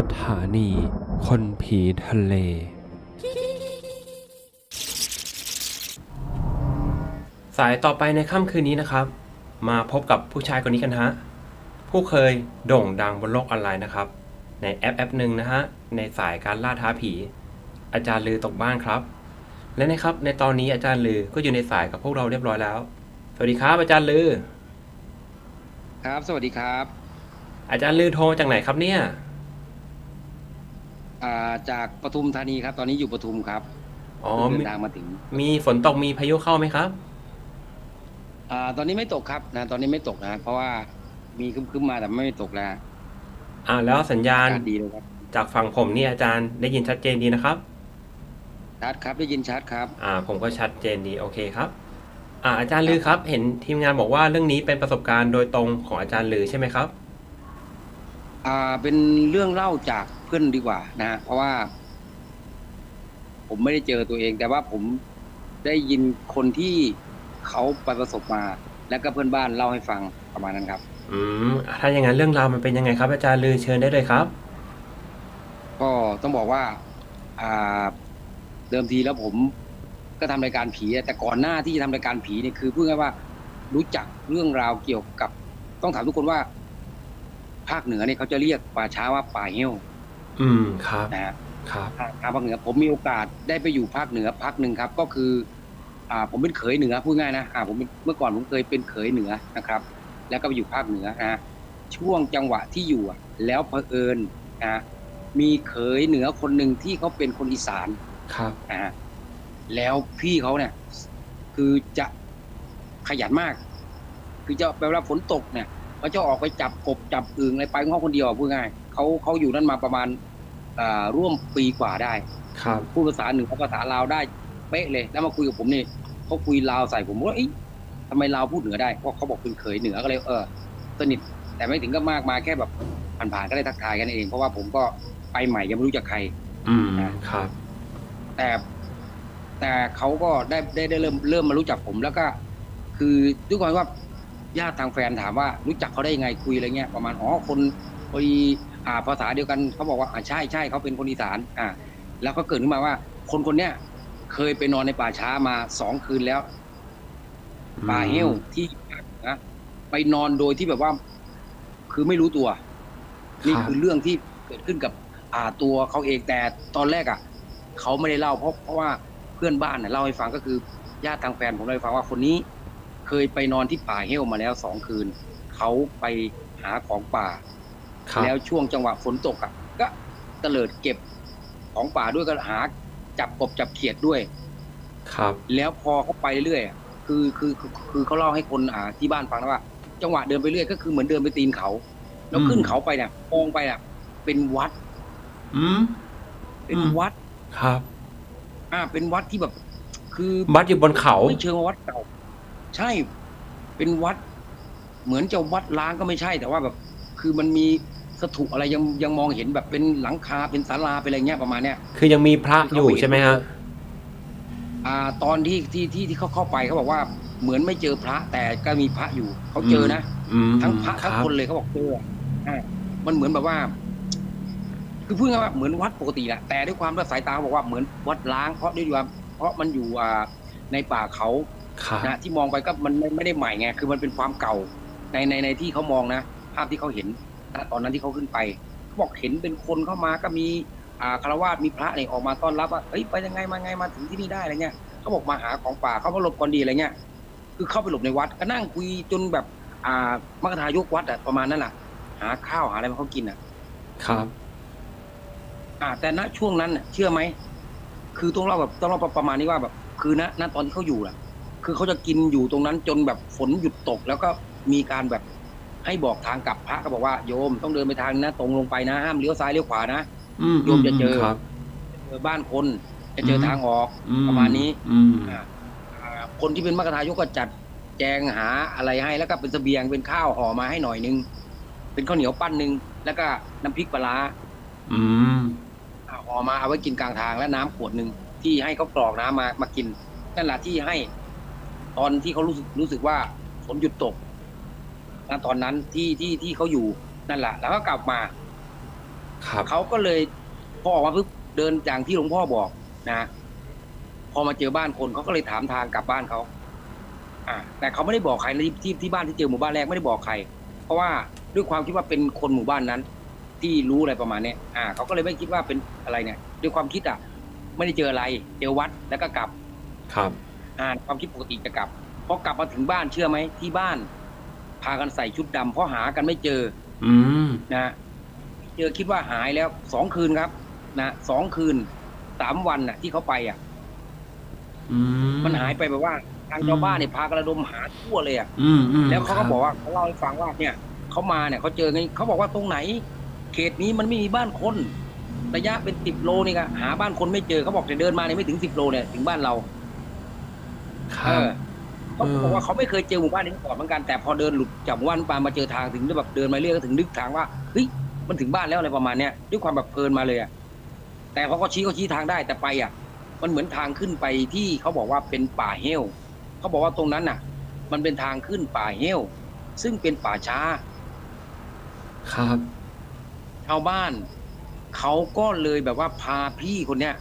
สถานีคนผีทะเล สายต่อไปในค่ำคืนนี้นะครับ มาพบกับผู้ชายคนนี้กันฮะ ผู้เคยโด่งดังบนโลกออนไลน์นะครับ ในแอปแอปหนึ่งนะฮะ ในสายการล่าท้าผี อาจารย์ลือตกบ้านครับ และนะครับในตอนนี้อาจารย์ลือก็อยู่ในสายกับพวกเราเรียบร้อยแล้ว สวัสดีครับ อาจารย์ลือ ครับ สวัสดีครับ อาจารย์ลือโทรจากไหนครับเนี่ย อ่าจากปทุมธานีครับ ตอนนี้อยู่ปทุมครับอ๋อเดิมีนทางมาถึงมีฝนตกมีพายุเข้าไหมครับ อ่าตอนนี้ไม่ตกครับนะตอนนี้ไม่ตกนะเพราะว่ามีครึ้มๆมาแต่ไม่ตกแล้วอ่าแล้วสัญญาอาณกาศดีเลยครับจากฝั่งผมเนี่ยอาจารย์ได้ยินชัดเจนดีนะครับ ชัดครับได้ยินชัดครับ อ่าผมก็ชัดเจนดีโอเคครับ อ่าอาจารย์ลือครับ เห็นทีมงานบอกว่าเรื่องนี้เป็นประสบการณ์โดยตรงของอาจารย์ลือใช่ไหมครับ อ่าเป็นเรื่องเล่าจาก เพื่อนดีกว่านะฮะเพราะว่า ผมไม่ได้เจอตัวเอง แต่ว่าผมได้ยินคนที่เขาไปประสบมา แล้วก็เพื่อนบ้านเล่าให้ฟังประมาณนั้นครับ อืมถ้าอย่างนั้นเรื่องราวมันเป็นยังไงครับ อาจารย์ลือเชิญได้เลยครับ ก็ต้องบอกว่า อ่า เดิมทีแล้วผมก็ทำรายการผีอะแต่ก่อนหน้าที่จะทำรายการผีเนี่ยคือพูดง่ายๆว่ารู้จักเรื่องราวเกี่ยวกับ ต้องถามทุกคนว่า ภาคเหนือเนี่ยเขาจะเรียกป่าช้าว่าป่าเหี้ยว อืมครับนะฮะครับทางทางภาคเหนือผมมีโอกาสได้ไปอยู่ภาคเหนือภาคหนึ่งครับ ก็คือ อ่าผมเป็นเขยเหนือพูดง่ายนะอ่าผมเป็นเมื่อก่อนผมเคยเป็นเขยเหนือนะครับ แล้วก็ไปอยู่ภาคเหนือนะฮะช่วงจังหวะที่อยู่อะแล้วเผอิญนะฮะมีเขยเหนือคนหนึ่งที่เขาเป็นคนอีสาน ครับ นะฮะแล้วพี่เขาเนี่ย คือจะขยันมาก คือจะเวลาฝนตกเนี่ยเขาจะออกไปจับกบจับอึ่งอะไรไปของเขาคนเดียวอะพูดง่าย เขาเขาอยู่นั่นมาประมาณอ่าร่วมปีกว่าได้ครับพูดภาษาเหนือภาษาลาวได้เป๊ะเลย แล้วมาคุยกับผมนี่เขาคุยลาวใส่ผมว่าเอ๊ะทำไมลาวพูดเหนือได้เพราะเขาบอกเป็นเขยเหนือก็เลยเออสนิทแต่ไม่ถึงก็มากมาแค่แบบผ่านๆก็ได้ทักทายกันเอง เพราะว่าผมก็ไปใหม่ยังไม่รู้จักใคร อืมครับ แต่แต่เขาก็ได้ได้ได้เริ่มเริ่มมารู้จักผมแล้วก็ คือด้วยความว่าญาติทางแฟนถามว่ารู้จักเขาได้ยังไงคุยอะไรเงี้ยประมาณอ๋อคนพอดี อ่าภาษาเดียวกันเขาบอกว่าอ่าใช่ใช่เขาเป็นคนอีสานอ่าแล้วก็เกิดขึ้นมาว่า คนคนเนี้ยเคยไปนอนในป่าช้ามาสองคืนแล้วป่าเฮลที่นะไปนอนโดยที่แบบว่า คือไม่รู้ตัว นี่คือเรื่องที่เกิดขึ้นกับ อ่าตัวเขาเองแต่ตอนแรกอะเขาไม่ได้เล่าเพราะเพราะว่าเพื่อนบ้านเนี่ยเล่าให้ฟังก็คือญาติทางแฟนผมเล่าให้ฟังว่าคนนี้ เคยไปนอนที่ป่าเฮลมาแล้วสองคืน เขาไปหาของป่าครับ แล้วช่วงจังหวะฝนตกอะก็เตลิดเก็บของป่าด้วยก็หาจับกบจับเขียดด้วย ครับ แล้วพอเขาไปเรื่อยๆอะคือคือคือคือเขาเล่าให้คนอ่าที่บ้านฟังนะว่า จังหวะเดินไปเรื่อยก็คือเหมือนเดินไปตีนเขา แล้วขึ้นเขาไปเนี่ยมองไปอะ เป็นวัด อืมเป็นอืมวัดครับ อ่า เป็นวัดที่แบบ คือบัดอยู่บนเขาไม่เชิงว่าวัดเก่า ใช่ เป็นวัด เหมือนจะวัดล้างก็ไม่ใช่แต่ว่าแบบ คือมันมี สถูปอะไรยังยังมองเห็นแบบเป็นหลังคาเป็นศาลาเป็นอะไรเงี้ยประมาณเนี้ย คือยังมีพระอยู่ใช่ไหมฮะอ่า ตอนที่ที่ที่ที่เขาเข้าไปเขาบอกว่าเหมือนไม่เจอพระแต่ก็มีพระอยู่เขาเจอนะอืมทั้งพระทั้งคนเลยเขาบอกเจออ่ามันเหมือนแบบว่า คือพูดง่ายๆว่าเหมือนวัดปกติแหละแต่ด้วยความที่สายตาเขาบอกว่าเหมือนวัดล้างเพราะด้วยความเพราะมันอยู่อ่าในป่าเขาครับนะที่มองไปก็มันไม่ไม่ได้ใหม่ไงคือมันเป็นความเก่าในในในที่เขามองนะภาพที่เขาเห็น ตอนนั้นที่เขาขึ้นไปเขาบอกเห็นเป็นคนเข้ามาก็มีอ่าคารวาสมีพระเนี่ยออกมาต้อนรับว่าเฮ้ยไปยังไงมาไงมาถึงที่นี่ได้อะไรเงี้ยเขาบอกมาหาของป่าเขามาหลบก่อนดีอะไรเงี้ยคือเข้าไปหลบในวัดก็นั่งคุยจนแบบอ่ามกทายกวัดอะประมาณนั้นแหละหาข้าวหาอะไรมาเขากินอะครับ อ่า แต่ณช่วงนั้นน่ะเชื่อไหมคือต้องเล่าแบบต้องเล่าประมาณนี้ว่าแบบ คือณณตอนที่เขาอยู่น่ะ คือเขาจะกินอยู่ตรงนั้นจนแบบฝนหยุดตก แล้วก็มีการแบบ ให้บอกทางกลับพระก็บอกว่าโยมต้องเดินไปทางนะตรงลงไปนะห้ามเลี้ยวซ้ายเลี้ยวขวานะอืมโยมจะเจอครับเจอบ้านคนจะเจอมทางออกอืประมาณนี้ อืมอ่าอ่าคนที่เป็นมกทายกก็จัดแจงหาอะไรให้แล้วก็เป็นเสบียงเป็นข้าวห่อมาให้หน่อยนึง เป็นข้าวเหนียวปั้นหนึ่งแล้วก็น้ำพริกปลาร้าอืมอ่าห่อมาเอาไว้กินกลางทางและน้ำขวดหนึ่งที่ให้เขากรอกน้ำมามากินนั่นแหละที่ให้ ตอนที่เขารู้สึกรู้สึกว่าฝนหยุดตก ณตอนนั้นที่ที่ที่เขาอยู่นั่นแหละแล้วก็กลับมาครับเขาก็เลยพอออกมาปุ๊บเดินอย่างที่หลวงพ่อบอกนะพอมาเจอบ้านคนเขาก็เลยถามทางกลับบ้านเขาอ่าแต่เขาไม่ได้บอกใครนะที่ที่ที่บ้านที่เจอหมู่บ้านแรกไม่ได้บอกใคร เพราะว่าด้วยความคิดว่าเป็นคนหมู่บ้านนั้น ที่รู้อะไรประมาณเนี้ยอ่าเขาก็เลยไม่คิดว่าเป็นอะไรเนี่ย ด้วยความคิดอะ ไม่ได้เจออะไร เจอวัดแล้วก็กลับ ครับ อ่าความคิดปกติจะกลับพอกลับมาถึงบ้านเชื่อไหมที่บ้าน พากันใส่ชุดดำเพราะหากันไม่เจออืมนะเจอคิดว่าหายแล้วสองคืนครับ นะสองคืนสามวันน่ะ ที่เขาไปอะ อืม มันหายไปแบบว่า ทางชาวบ้านเนี่ยพากันระดมหาทั่วเลยอะอืมอืมแล้วเขาครัก็บอกว่าเขาเล่าให้ฟังว่าเนี่ยเขามาเนี่ยเขาเจอไงเขาบอกว่าตรงไหน เขตนี้มันไม่มีบ้านคนระยะเป็นสิบโลนี่ก็หาบ้านคนไม่เจอเขาบอกจะเดินมาเนี่ยไม่ถึงสิบโลเนี่ยถึงบ้านเรา คเอรับอ เขาบอกว่าเขาไม่เคยเจอหมู่บ้านนี้มาก่อนเหมือนกันแต่พอเดินหลุดจากหมู่บ้านปามาเจอทางถึงได้แบบเดินมาเรื่อยก็ถึงนึกทางว่าเฮ้ยมันถึงบ้านแล้วอะไรประมาณเนี้ยด้วยความแบบเพลินมาเลยอะแต่พอเขาชี้เขาชี้ทางได้แต่ไปอะ มันเหมือนทางขึ้นไปที่เขาบอกว่าเป็นป่าเฮลเขาบอกว่าตรงนั้นน่ะ มันเป็นทางขึ้นป่าเฮลซึ่งเป็นป่าช้า ครับ ชาวบ้านเขาก็เลยแบบว่าพาพี่คนเนี้ย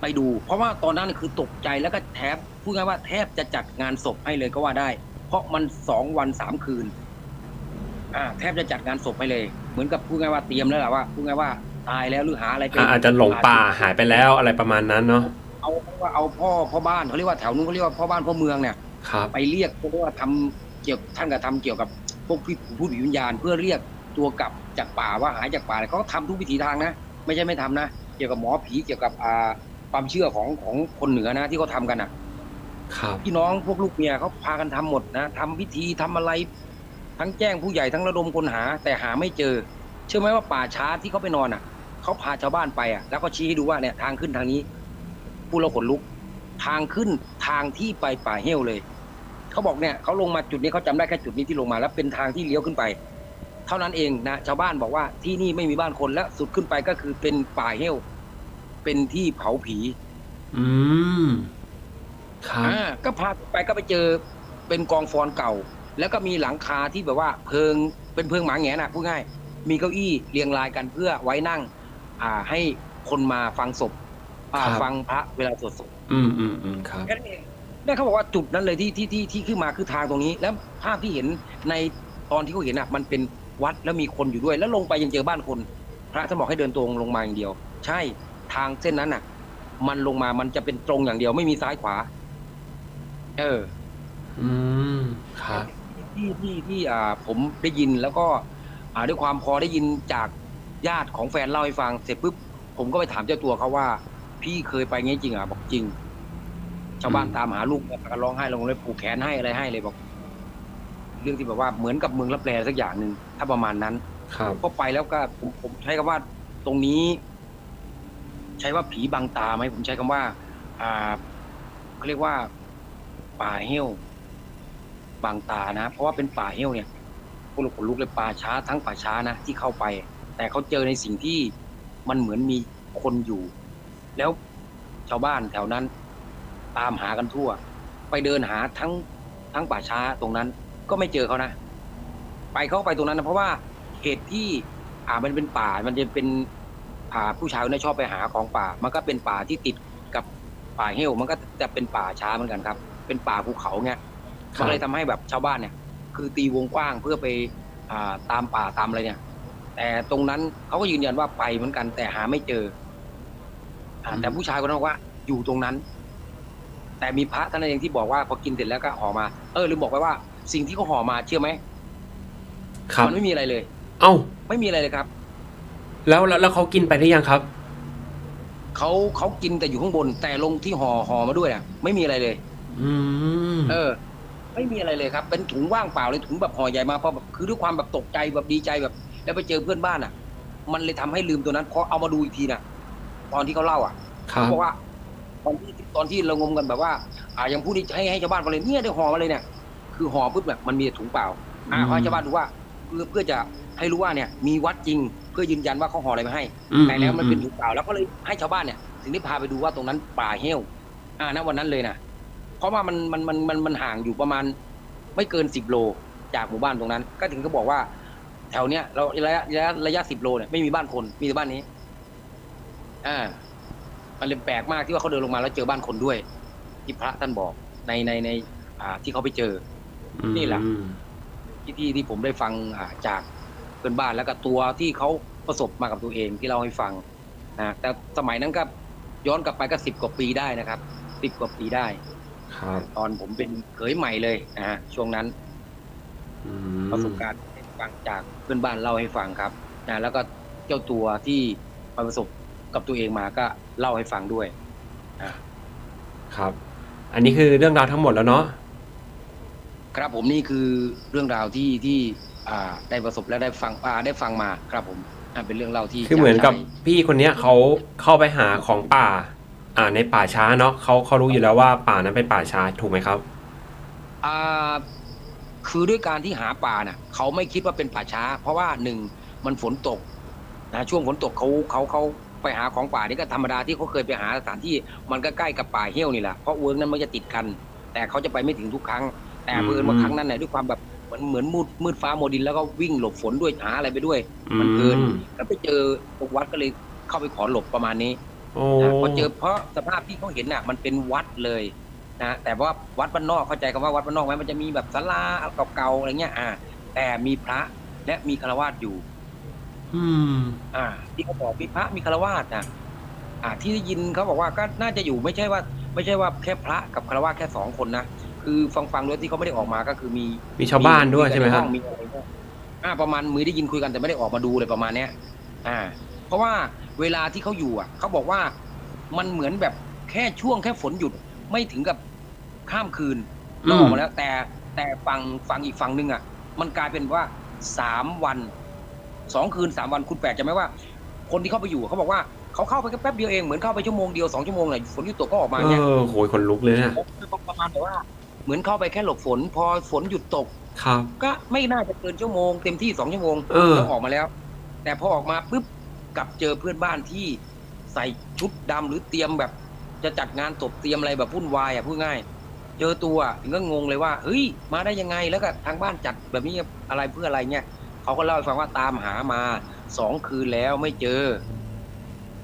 ไปดู เพราะว่าตอนนั้นคือตกใจแล้วก็แทบ พูดง่ายว่าแทบจะจัดงานศพให้เลยก็ว่าได้ เพราะมันสองวันสามคืน อ่า แทบจะจัดงานศพให้เลย เหมือนกับพูดง่ายว่าเตรียมแล้วแหละว่าพูดง่ายว่าตายแล้วหรือหาอะไรเป็นอะอาจจะหลงป่าหายไปแล้วอะไรประมาณนั้นเนาะเอาว่าเอาพ่อพ่อบ้านเขาเรียกว่าแถวนู้นเขาเรียกว่าพ่อบ้านพ่อเมืองเนี่ยครับไปเรียกเพราะว่าทำเกี่ยวท่านก็ทำเกี่ยวกับพวกผู้ผู้วิญญาณ เพื่อเรียกตัวกลับจากป่าว่าหายจากป่าเขาก็ทำทุกวิถีทางนะ ไม่ใช่ไม่ทำนะ เกี่ยวกับหมอผีเกี่ยวกับอ่าความเชื่อของของคนเหนือนะที่เขาทำกันอะ ครับพี่น้องพวกลูกเมียเขาพากันทำหมดนะทำพิธีทำอะไร ทั้งแจ้งผู้ใหญ่ทั้งระดมคนหา แต่หาไม่เจอ เชื่อไหมว่าป่าช้าที่เขาไปนอนอะเขาพาชาวบ้านไปอะ แล้วก็ชี้ให้ดูว่าเนี่ยทางขึ้นทางนี้ผู้เราขนลุก ทางขึ้นทางที่ไปป่าเฮลเลยเขาบอกเนี่ยเขาลงมาจุดนี้เขาจำได้แค่จุดนี้ที่ลงมา แล้วเป็นทางที่เลี้ยวขึ้นไป เท่านั้นเองนะชาวบ้านบอกว่าที่นี่ไม่มีบ้านคนและสุดขึ้นไปก็คือเป็นป่าเฮลเป็นที่เผาผี อืม ครับอ่าก็พาไปก็ไปเจอเป็นกองฟอนเก่า แล้วก็มีหลังคาที่แบบว่าเพิงเป็นเพิงหมาแหงน่ะพูดง่ายมีเก้าอี้เรียงรายกันเพื่อไว้นั่ง อ่าให้คนมาฟังศพอ่าฟังพระเวลาสวดศพอืมอืมอืมครับ แค่นั้นเองเนี่ยเขาบอกว่าจุดนั้นเลยที่ที่ที่ที่ขึ้นมาคือทางตรงนี้ แล้วภาพที่เห็นในตอนที่เขาเห็นอะมันเป็นวัดแล้วมีคนอยู่ด้วย แล้วลงไปยังเจอบ้านคน พระท่านบอกให้เดินตรงลงมาอย่างเดียว ใช่ทางเส้นนั้นอะ มันลงมามันจะเป็นตรงอย่างเดียวไม่มีซ้ายขวา เออ อืม ครับ ที่ที่ที่อ่าผมได้ยินแล้วก็อ่าด้วยความพอได้ยินจากญาติของแฟนเล่าให้ฟัง เสร็จปุ๊บผมก็ไปถามเจ้าตัวเขาว่า พี่เคยไปงี้จริงอะบอกจริง ชาวบ้านอืม ตามหาลูกแล้วก็ร้องไห้ลงเลยผูกแขนให้อะไรให้เลยบอก เรื่องที่แบบว่าเหมือนกับเมืองรับแลสักอย่างหนึ่งถ้าประมาณนั้น ครับก็ไปแล้วก็ผมผมใช้คำว่าตรงนี้ ใช้ว่าผีบังตาไหมผมใช้คำว่า อ่าเขาเรียกว่า ป่าเหี้ยวบางตานะ เพราะว่าเป็นป่าเหี้ยวเนี่ยพวกเราขนลุกเลยป่าช้าทั้งป่าช้านะที่เข้าไป แต่เขาเจอในสิ่งที่มันเหมือนมีคนอยู่ แล้วชาวบ้านแถวนั้น ตามหากันทั่ว ไปเดินหาทั้งทั้งป่าช้าตรงนั้น ก็ไม่เจอเขานะไปเขาไปตรงนั้นนะเพราะว่าเหตุที่อ่ามันเป็นป่ามันจะเป็นอ่าผู้ชายคนนี้ชอบไปหาของป่า มันก็เป็นป่าที่ติดกับป่าเฮลมันก็จะเป็นป่าช้าเหมือนกันครับ เป็นป่าภูเขาเงี้ยครัมันบเลยทำให้แบบชาวบ้านเนี่ย คือตีวงกว้างเพื่อไปอ่าตามป่าตามอะไรเนี่ย แต่ตรงนั้นเขาก็ยืนยันว่าไปเหมือนกันแต่หาไม่เจออ่าแต่ผู้ชายคนนั้นบอกว่าอยู่ตรงนั้น แต่มีพระท่านนนเองที่บอกว่าพอกินเสร็จแล้วก็ห่อมา เออลืมบอกไปว่า สิ่งที่เขาห่อมาเชื่อไหมครับ มันไม่มีอะไรเลย เอ้า ไม่มีอะไรเลยครับแล้วแล้วแล้วเขากินไปได้ยังครับ เขาเขากินแต่อยู่ข้างบน แต่ลงที่ห่อห่อมาด้วยอะไม่มีอะไรเลย อืมเออ ไม่มีอะไรเลยครับ เป็นถุงว่างเปล่าเลยถุงแบบห่อใหญ่มาเพราะแบบคือด้วยความแบบตกใจแบบดีใจแบบ แล้วไปเจอเพื่อนบ้านอะ มันเลยทำให้ลืมตัวนั้นพอเอามาดูอีกทีน่ะตอนที่เขาเล่าอะครับเขาบอกว่า ตอนที่ตอนที่เรางมกันแบบว่า อ่ายังพูดให้ให้ชาวบ้านฟังเลยเนี่ยได้ห่อมาเลยเนี่ย คือห่อปุ๊บแบบมันมีแต่ถุงเปล่า อ่าอืมเขาให้ชาวบ้านดูว่าเพื่อเพื่อจะให้รู้ว่าเนี่ย มีวัดจริงเพื่อยืนยันว่าเขาห่ออะไรมาให้ อืมแต่แล้วมันเป็นอืถุงเปล่าแล้วก็เลยให้ชาวบ้านเนี่ย ถึงได้พาไปดูว่าตรงนั้นป่าเฮลอ่าณวันนั้นเลยนะ เพราะว่ามันมันมันมันมันห่างอยู่ประมาณไม่เกินสิบโลจากหมู่บ้านตรงนั้น ก็ถึงก็บอกว่า แถวเนี้ยเราระยะระยะระยะสิบโลเนี่ยไม่มีบ้านคนมีแต่บ้านนี้ อ่า มันเลยแปลกมากที่ว่าเขาเดินลงมาแล้วเจอบ้านคนด้วย ที่พระท่านบอกในในใน อ่าที่เขาไปเจอ นี่แหละ อืมที่ที่ที่ผมได้ฟังอ่าจากเพื่อนบ้านแล้วก็ตัวที่เขาประสบมากับตัวเองที่เล่าให้ฟังนะแต่สมัยนั้นก็ย้อนกลับไปก็สิบกว่าปีได้นะครับสิบกว่าปีได้ ครับตอนผมเป็นเขยใหม่เลยนะฮะช่วงนั้นอืมประสบการณ์ที่ฟังจากเพื่อนบ้านเล่าให้ฟังครับนะแล้วก็เจ้าตัวที่มาประสบกับตัวเองมาก็เล่าให้ฟังด้วย ครับ อันนี้คือเรื่องราวทั้งหมดแล้วเนาะครับผมนี่คือเรื่องราวที่ที่อ่าได้ประสบและได้ฟังอ่าได้ฟังมาครับผมอ่าเป็นเรื่องเล่าที่คือเหมือนกับจำได้พี่คนเนี้ยเขาเข้าไปหาของป่า อ่าในป่าช้าเนาะเขาเขารู้อยู่แล้วว่าป่านั้นเป็นป่าช้าถูกไหมครับ อ่าคือด้วยการที่หาป่าน่ะเขาไม่คิดว่าเป็นป่าช้า เพราะว่าหนึ่งมันฝนตกนะช่วงฝนตกเขาเขาเขาไปหาของป่านี่ก็ธรรมดาที่เขาเคยไปหาสถานที่มันก็ใกล้กับป่าเหี้ยวนี่แหละเพราะเวิร์กนั้นมันจะติดกัน แต่เขาจะไปไม่ถึงทุกครั้ง แต่อืมเพื่อนมาครั้งนั้นเนี่ยด้วยความแบบเหมือนเหมือนมืดมืดฟ้าโมวดินแล้วก็วิ่งหลบฝนด้วยหาอะไรไปด้วย มันเกินอืมแล้วไปเจอตรงวัดก็เลยเข้าไปขอหลบประมาณนี้ โอ้นะพอเจอเพราะสภาพที่เขาเห็นน่ะ มันเป็นวัดเลยนะแต่ว่าวัดบ้านนอกเข้าใจคำว่าวัดบ้านนอกไหมมันจะมีแบบศาลาเก่าๆอะไรเงี้ยอ่า แต่มีพระและมีฆราวาสอยู่ อืม อ่า ที่เขาบอกมีพระมีฆราวาสนะอ่า ที่ได้ยินเขาบอกว่าก็น่าจะอยู่ไม่ใช่ว่า ไม่ใช่ว่าแค่พระกับฆราวาสแค่สองคนนะคือฟังฟังๆด้วยที่เขาไม่ได้ออกมาก็คือมี มีชาวบ้านด้วยใช่ไหมครับห้องมีอะไรด้วยอ่าประมาณมือได้ยินคุยกันแต่ไม่ได้ออกมาดูเลยประมาณเนี้ย อ่า เพราะว่าเวลาที่เขาอยู่อะเขาบอกว่ามันเหมือนแบบแค่ช่วงแค่ฝนหยุดไม่ถึงกับข้ามคืนอืม เราออกมาแล้ว แต่แต่ฟังฟังอีกฝั่งหนึ่งอะ มันกลายเป็นว่าสามวันสองคืนสามวันคุณแปลกจะไหมว่า คนที่เข้าไปอยู่อะเขาบอกว่าเขาเข้าไปแค่แป๊บเดียวเองเหมือนเข้าไปชั่วโมงเดียวสองชั่วโมงเลยฝนหยุดตกก็ออกมาเอเนี่ยอโหยคนลุกเลยนะประมาณแบบว่า เหมือนเข้าไปแค่หลบฝน พอฝนหยุดตก ครับ ก็ไม่น่าจะเกินชั่วโมงเต็มที่สองชั่วโมงเออ แล้วออกมาแล้ว แต่พอออกมาปุ๊บ กลับเจอเพื่อนบ้านที่ใส่ชุดดำหรือเตรียมแบบ จะจัดงานศพเตรียมอะไรแบบวุ่นวายอะพูดง่าย เจอตัวถึงก็งงเลยว่าเฮ้ย มาได้ยังไงแล้วก็ทางบ้านจัดแบบนี้อะไรเพื่ออะไรเนี่ยเขาก็เล่าให้ฟังว่าตามหามาสองคืนแล้วไม่เจอ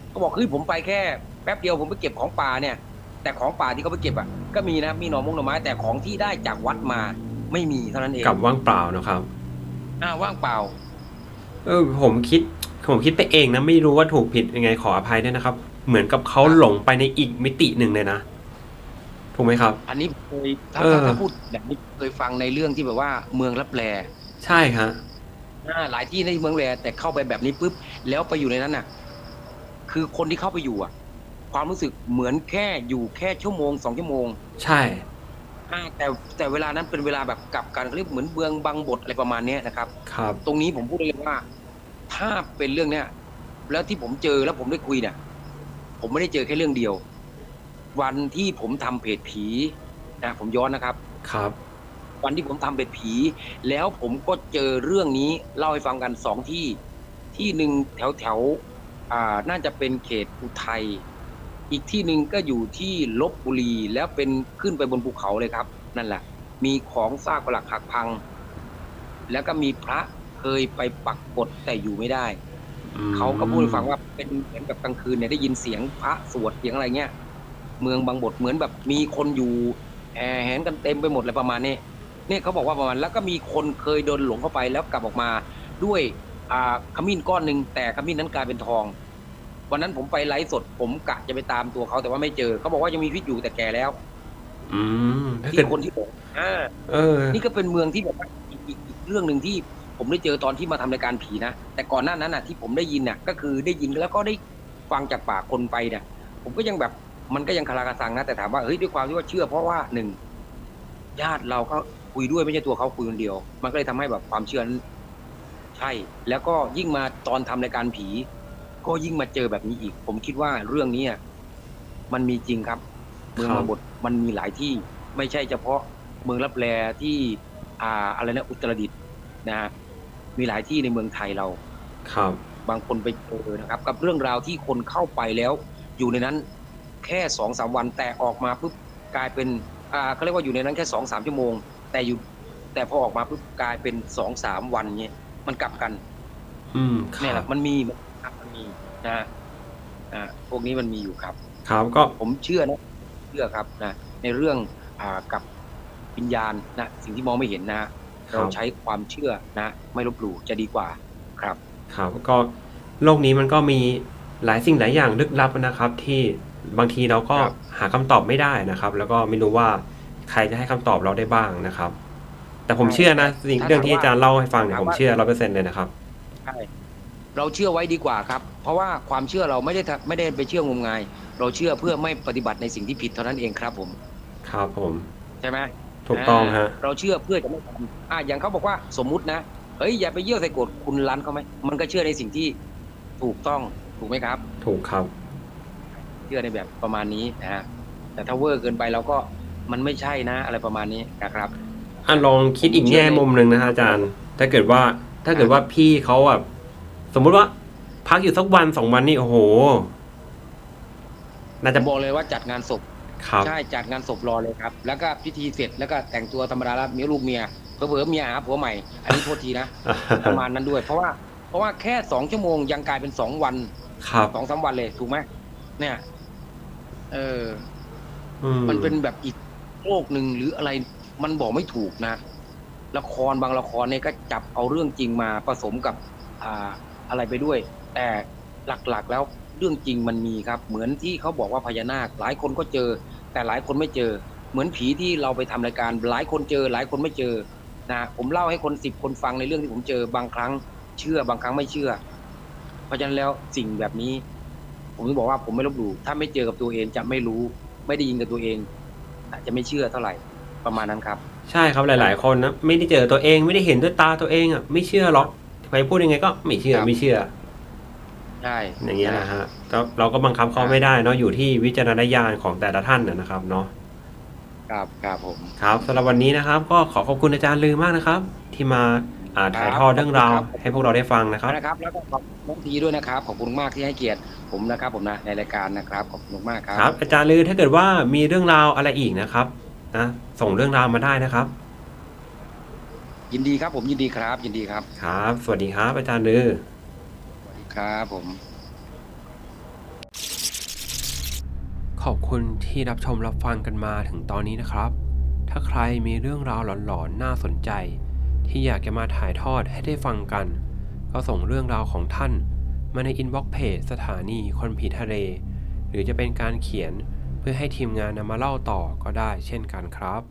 เขาบอกเฮ้ยผมไปแค่แป๊บเดียวผมไปเก็บของป่าเนี่ย แต่ของป่าที่เขาไปเก็บอะก็มีนะมีหน่อมงหน่อไม้แต่ของที่ได้จากวัดมาไม่มีเท่านั้นเองกลับว่างเปล่านะครับอ่าว่างเปล่า เออผมคิด ผมคิดไปเองนะไม่รู้ว่าถูกผิดยังไงขออภัยด้วยนะครับ เหมือนกับเขาหลงไปในอีกมิติหนึ่งเลยนะถูกไหมครับ อันนี้เคยถ้าเออถ้าถ้าพูดแบบนี้เคยฟังในเรื่องที่แบบว่าเมืองรับแลใช่ฮะอ่าหลายที่ในเมืองแลแต่เข้าไปแบบนี้ปุ๊บแล้วไปอยู่ในนั้นน่ะ คือคนที่เข้าไปอยู่อะ ความรู้สึกเหมือนแค่อยู่แค่ชั่วโมงสองชั่วโมง ใช่อ่าแต่แต่เวลานั้นเป็นเวลาแบบกลับกันเขาเรียกเหมือนเบืองบังบทอะไรประมาณเนี้ยนะครับ ครับ ตรงนี้ผมพูดได้เลยว่า ถ้าเป็นเรื่องเนี้ยแล้วที่ผมเจอแล้วผมได้คุยเนี่ย ผมไม่ได้เจอแค่เรื่องเดียว วันที่ผมทำเพจผีนะผมย้อนนะครับ ครับ วันที่ผมทำเป็ดผี แล้วผมก็เจอเรื่องนี้เล่าให้ฟังกันสองที่ ที่หนึ่งแถวแถวๆอ่าน่าจะเป็นเขตอุทัยอีกที่หนึ่งก็อยู่ที่ลบบุรีแล้วเป็นขึ้นไปบนภูเขาเลยครับ นั่นแหละ มีของซากปรักหักพัง แล้วก็มีพระ เคยไปปักกดแต่อยู่ไม่ได้อืมเขาก็พูดให้ฟังว่าเป็นเหมือนกับกลางคืนเนี่ยได้ยินเสียงพระสวดเสียงอะไรเงี้ย เมืองบางบทเหมือนแบบมีคนอยู่แห่แหนกันเต็มไปหมดเลยประมาณนี้เนี่ยเขาบอกว่าประมาณแล้วก็มีคนเคยโดนหลงเข้าไปแล้วกลับออกมาด้วยอ่าขมิ้นก้อนหนึ่งแต่ขมิ้นนั้นกลายเป็นทองวันนั้นผมไปไลฟ์สด ผมกะจะไปตามตัวเขาแต่ว่าไม่เจอเขาบอกว่ายังมีชีวิตอยู่แต่แก่แล้ว อืมถ้าเกิดที่คนที่หลงอ่าเออ นี่ก็เป็นเมืองที่แบบว่าอีกอีกอีกเรื่องหนึ่งที่ ผมได้เจอตอนที่มาทำรายการผีนะแต่ก่อนหน้านั้นน่ะที่ผมได้ยินน่ะก็คือได้ยินแล้วก็ได้ฟังจากปากคนไปเนี่ยผมก็ยังแบบมันก็ยังคาราคาซังนะแต่ถามว่าเฮ้ยด้วยความที่ว่าเชื่อ เพราะว่าหนึ่งญาติเราก็คุยด้วยไม่ใช่ตัวเขาคุยคนเดียว มันก็เลยทำให้แบบความเชื่อนั้นใช่ แล้วก็ยิ่งมาตอนทำรายการผี ก็ยิ่งมาเจอแบบนี้อีก ผมคิดว่าเรื่องนี้มันมีจริงครับ เมืองครับบาบทมันมีหลายที่ ไม่ใช่เฉพาะเมืองรับแลที่อ่าอะไรนะอุตรดิตถ์นะฮะ มีหลายที่ในเมืองไทยเรา ครับ บางคนไปเจอนะครับ กับเรื่องราวที่คนเข้าไปแล้ว อยู่ในนั้นแค่สองสามวันแต่ออกมาปุ๊บกลายเป็นอ่าเขาเรียกว่าอยู่ในนั้นแค่สองสามชั่วโมง แต่อยู่ แต่พอออกมาปุ๊บกลายเป็นสองสามวันเนี้ยมันกลับกัน อืมคเนี่ยแหรัละบมันมีมันครับมันมีนะอ่าพวกนี้มันมีอยู่ครับ ครับก็ ผมเชื่อนะเชื่อครับนะในเรื่องอ่ากับวิญญาณนะสิ่งที่มองไม่เห็นนะฮะครั เราบใช้ความเชื่อนะ ไม่ลบหลู่จะดีกว่าครับ ครับก็โลกนี้มันก็มีหลายสิ่งหลายอย่างลึกลับนะครับ ที่บางทีเราก็ครับหาคำตอบไม่ได้นะครับ แล้วก็ไม่รู้ว่าใครจะให้คำตอบเราได้บ้างนะครับ แต่ผมเชื่อนะสิ่งเรื่องที่อาจารย์เล่าให้ฟังเนี่ยผมเชื่อร้อยเปอร์เซ็นต์เลยนะครับใช่เราเชื่อไว้ดีกว่าครับ เพราะว่าความเชื่อเราไม่ได้ทำไม่ได้ไปเชื่องมงาย เราเชื่อเพื่อไม่ปฏิบัติในสิ่งที่ผิดเท่านั้นเองครับผม ครับผม ใช่ไหม ถูกต้องฮะ เราเชื่อเพื่อจะไม่ทำอ่าอย่างเขาบอกว่าสมมุตินะเฮ้ยอย่าไปเยี่ยวใส่โกรธคุณรันเขาไหมมันก็เชื่อในสิ่งที่ถูกต้องถูกไหมครับ ถูกครับ เชื่อในแบบประมาณนี้นะฮะแต่ถ้าเวอร์เกินไปเราก็มันไม่ใช่นะ อะไรประมาณนี้นะครับอะลองคิดอีกแง่มุมหนึ่งนะฮะอาจารย์ ถ้าเกิดว่าถ้าเกิดว่าพี่เขาแบบสมมุติว่า พักอยู่สักวันสองวันนี่โอ้โหน่าผจะมบอกเลยว่าจัดงานศพ ครับ ใช่จัดงานศพรอเลยครับ แล้วก็พิธีเสร็จแล้วก็แต่งตัวธรรมดาแล้วมีลูกเมียเผลอๆเมียหาผัวใหม่ อันนี้โทษทีนะ ประมาณนั้นด้วย เพราะว่าเพราะว่าแค่สองชั่วโมงยังกลายเป็นสองวันครับสองสามวันเลยถูกไหมเนี่ย เอออืมันเป็นแบบอีกโลกหนึ่งหรืออะไรมันบอกไม่ถูกนะ ละครบางละครเนี่ยก็จับเอาเรื่องจริงมาผสมกับ อ่าอะไรไปด้วย แต่หลักๆแล้วเรื่องจริงมันมีครับ เหมือนที่เขาบอกว่าพญานาค หลายคนก็เจอ แต่หลายคนไม่เจอ เหมือนผีที่เราไปทำรายการ หลายคนเจอ หลายคนไม่เจอนะผมเล่าให้คนสิบคนฟังในเรื่องที่ผมเจอบางครั้งเชื่อบางครั้งไม่เชื่อ เพราะฉะนั้นแล้วสิ่งแบบนี้ ผมถึงบอกว่าผมไม่ลบหลู่ถ้าไม่เจอกับตัวเองจะไม่รู้ ไม่ได้ยินกับตัวเองอาจจะไม่เชื่อเท่าไหร่ประมาณนั้นครับ ใช่ครับหลาย ๆ คนนะไม่ได้เจอตัวเองไม่ได้เห็นด้วยตาตัวเองอะไม่เชื่อหรอกใครพูดยังไงก็ไม่เชื่อไม่เชื่อ ใช่อย่างเงี้ยนะฮะก็เราก็บังคับเขาไม่ได้เนาะอยู่ที่วิจารณญาณของแต่ละท่านนะนะครับเนาะครับครับผมครับสำหรับวันนี้นะครับ ก็ขอขอบคุณอาจารย์ลือมากนะครับ ที่มาอ่าถ่ายทอดเรื่องราวครับให้พวกเราได้ฟังนะครับนะครับ แล้วก็ขอบคุณน้องทีด้วยนะครับขอบคุณมากที่ให้เกียรติผมนะครับผมนะในรายการนะครับขอบคุณมากครับครับ อาจารย์ลือถ้าเกิดว่ามีเรื่องราวอะไรอีกนะครับนะส่งเรื่องราวมาได้นะครับ ยินดีครับผมยินดีครับ ยินดีครับครับ สวัสดีครับ อาจารย์ลือสวัสดี ครับผม ขอบคุณที่รับชมรับฟังกันมาถึงตอนนี้นะครับ ถ้าใครมีเรื่องราวหลอนๆ น่าสนใจ ที่อยากจะมาถ่ายทอดให้ได้ฟังกัน ก็ส่งเรื่องราวของท่าน มาในอินบ็อกซ์เพจสถานีคนผีทะเล หรือจะเป็นการเขียนเพื่อให้ทีมงานนำมาเล่าต่อก็ได้เช่นกันครับ